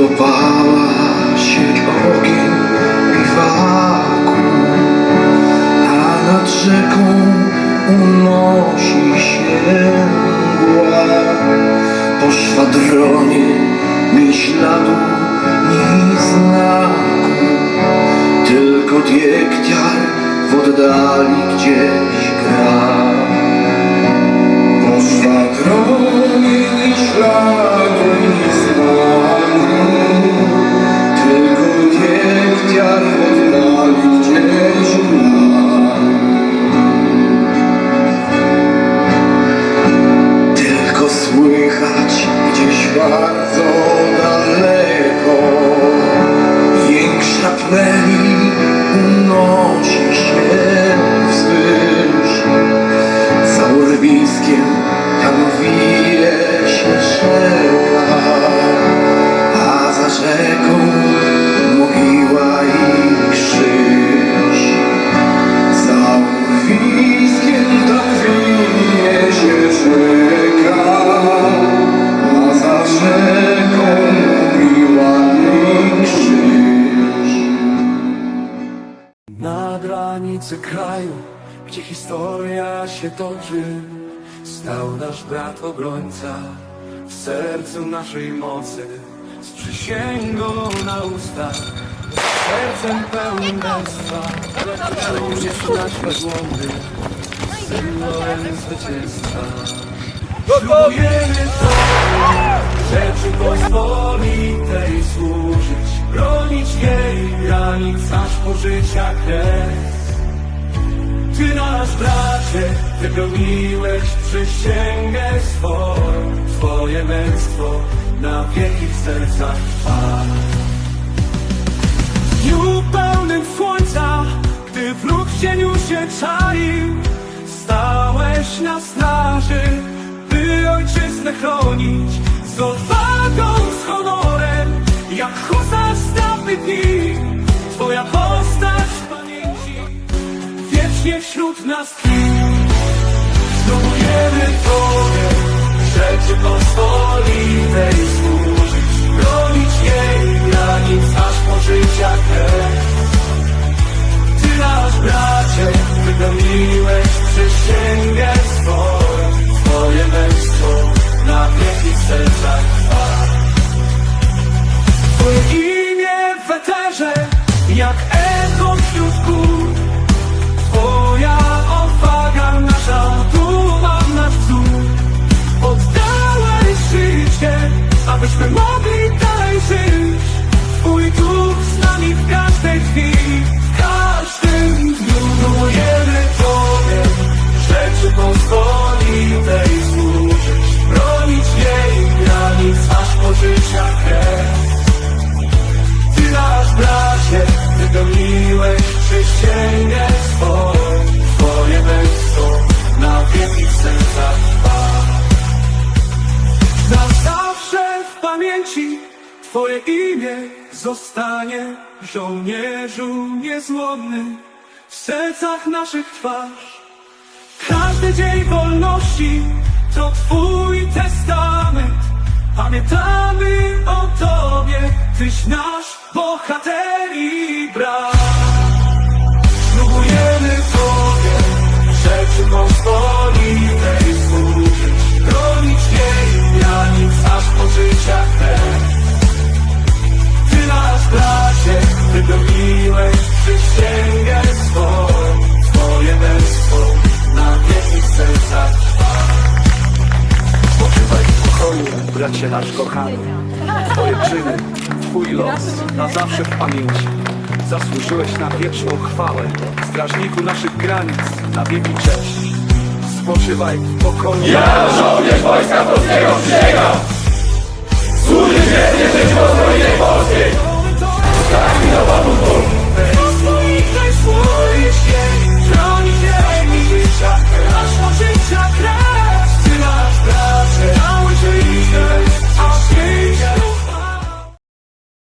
dopala się ogień biwaku, a nad rzeką unosi się mgła. Po szwadronie ni śladu, ni znaku, tylko diektiar w oddali gdzieś ready. Na granicy kraju, gdzie historia się toczy Stał nasz brat obrońca w sercu naszej mocy Z przysięgą na ustach, sercem pełnym męstwa Żołnierz nasz bezłomny, symbolem zwycięstwa. Ślubujemy to, Rzeczypospolitej służyć Bronić jej granic aż po życia kres Ty nasz bracie, wypełniłeś przysięgę swą. Twoje męstwo na wieki w sercach trwa. W dniu pełnym słońca, gdy wróg w cieniu się czaił Stałeś na straży, by ojczyznę chronić. Z odwagą, z honorem, jak husarz dni Twoja postać w pamięci, wiecznie wśród nas tkwi. Zdobujemy Tobie, Rzeczypospolitej służyć Bronić jej granic, aż po życia kres ty nasz bracie, wypełniłeś przysięgę swą Twoje męstwo na wieki sercach jak echo wypełniłeś przysięgę swą Twoje męstwo na wieki w sercach trwa. Na zawsze w pamięci Twoje imię zostanie Żołnierzu niezłomny W sercach naszych twarz. Każdy dzień wolności To Twój testament. Pamiętamy o Tobie Tyś nasz bohater bracie nasz kochany. Twoje czyny, Twój los na zawsze w pamięci. Zasłużyłeś na wieczną chwałę Strażniku naszych granic, na wieki cześć. Spoczywaj w pokoju. Ja, żołnierz wojska polskiego